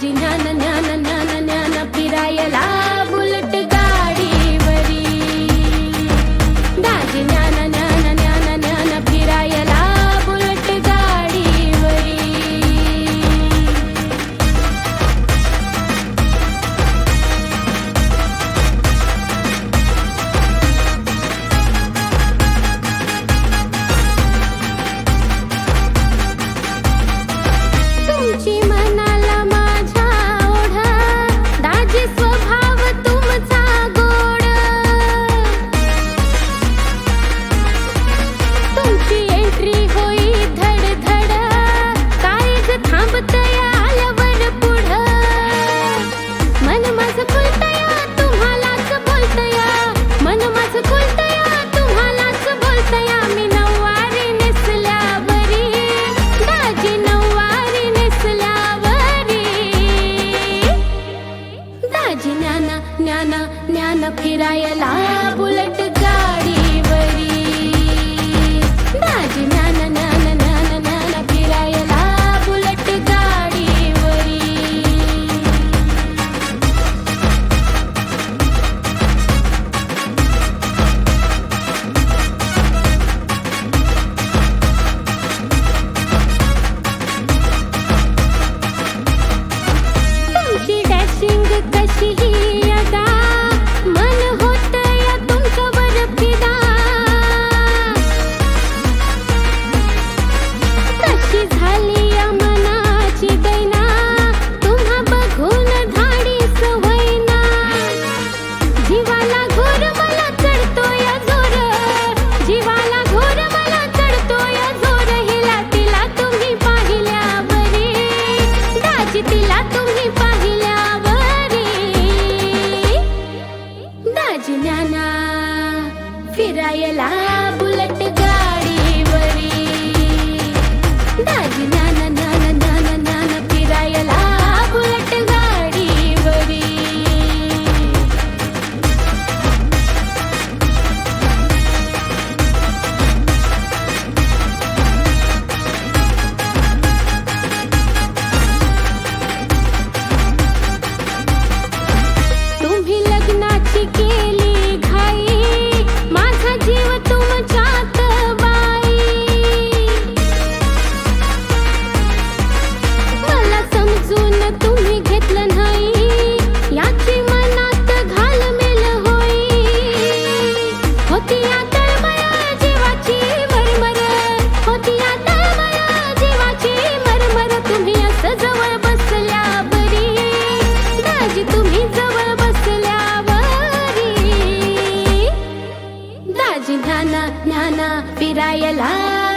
Jinana ఇజ్రాయలా bullet माझी ज्ञाना ज्ञाना फिरायला